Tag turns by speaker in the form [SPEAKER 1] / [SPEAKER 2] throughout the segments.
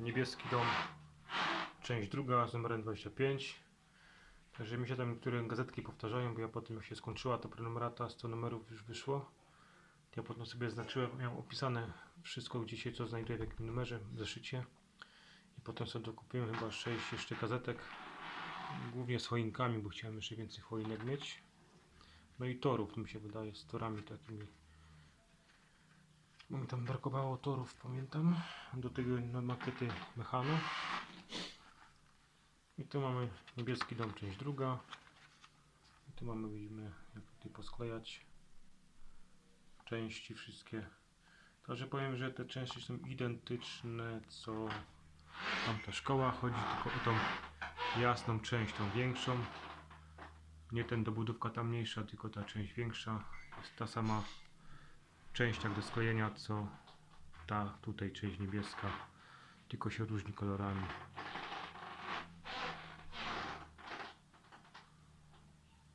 [SPEAKER 1] Niebieski dom, część druga z numerem 25. Także mi się tam niektóre gazetki powtarzają, bo ja potem jak się skończyła ta prenumerata, 100 numerów już wyszło. Ja potem sobie znaczyłem, miałem opisane wszystko gdzie się co znajduje w jakim numerze, w zeszycie. I potem sobie dokupiłem chyba 6 jeszcze gazetek, głównie z choinkami, bo chciałem jeszcze więcej choinek mieć. No i torów, mi się wydaje, z torami takimi. Bo mi tam brakowało torów, pamiętam. Do tego no, makiety Mechano. I tu mamy niebieski dom, część druga. I tu mamy, widzimy, jak tutaj posklejać części wszystkie. Także powiem, że te części są identyczne, co tamta szkoła. Chodzi tylko o tą jasną część, tą większą. Nie ten dobudówka ta mniejsza, tylko ta część większa. Jest ta sama część jak do sklejenia, co ta tutaj część niebieska. Tylko się różni kolorami.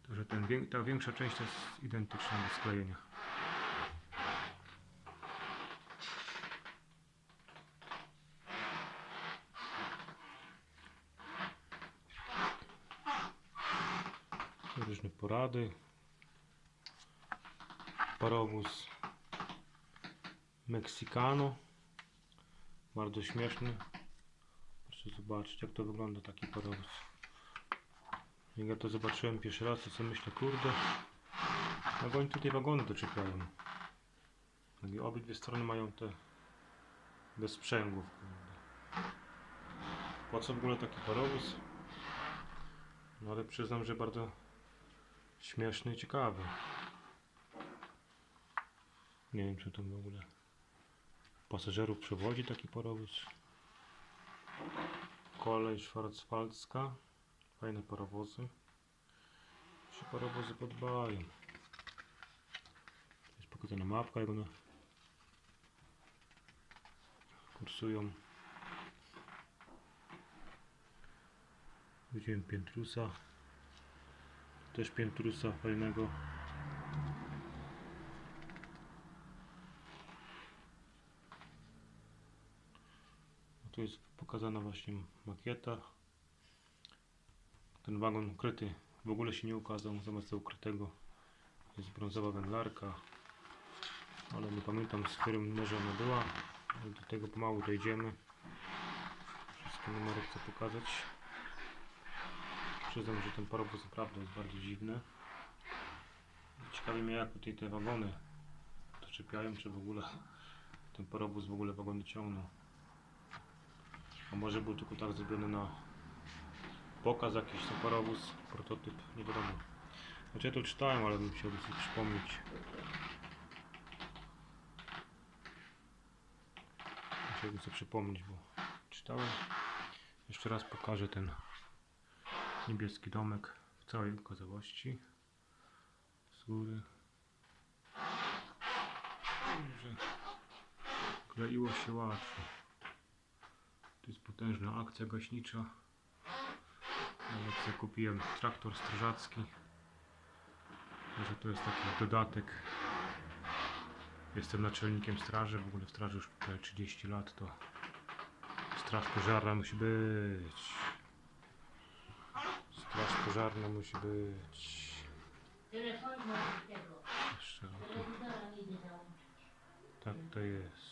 [SPEAKER 1] Także ten, ta większa część jest identyczna do sklejenia. Różne porady. Parowóz Mexicano. Bardzo śmieszny. Proszę zobaczyć jak to wygląda taki parowóz. Jak ja to zobaczyłem pierwszy raz, to sobie myślę, kurde, jak oni tutaj wagony doczepiają. I obydwie strony mają te bez sprzęgłów. kurde. Po co w ogóle taki parowóz? No ale przyznam, że bardzo śmieszny i ciekawy. Nie wiem, czy to w ogóle pasażerów przewozi taki parowóz. Kolej szwarcwaldzka. Fajne parowozy. Się parowozy podbają. Jest pokazana mapka, jak one kursują. Widziałem piętrusa. Też piętrusa fajnego. Tu jest pokazana właśnie makieta. Ten wagon ukryty w ogóle się nie ukazał, zamiast tego ukrytego jest brązowa wędlarka. Ale nie pamiętam z którym numerze ona była. Do tego pomału dojdziemy. Wszystkie numery chcę pokazać. Przyznam, że ten parowóz naprawdę jest bardzo dziwny. Ciekawi mnie jak tutaj te wagony doczepiają, czy w ogóle ten parowóz w ogóle wagony ciągnął. Może był tylko tak zrobiony na pokaz jakiś ten parowóz, prototyp, nie wiadomo. Znaczy ja to czytałem, ale bym chciał sobie przypomnieć. Chciałbym sobie przypomnieć, bo czytałem. Jeszcze raz pokażę ten niebieski domek w całej okazałości. Z góry. Kleiło się łatwo. Potężna akcja gaśnicza. Sobie kupiłem traktor strażacki. Że to jest taki dodatek. Jestem naczelnikiem straży, w ogóle w straży już prawie 30 lat, to straż pożarna musi być. Straż pożarna musi być.
[SPEAKER 2] Telefon.
[SPEAKER 1] Jeszcze o to. Tak to jest.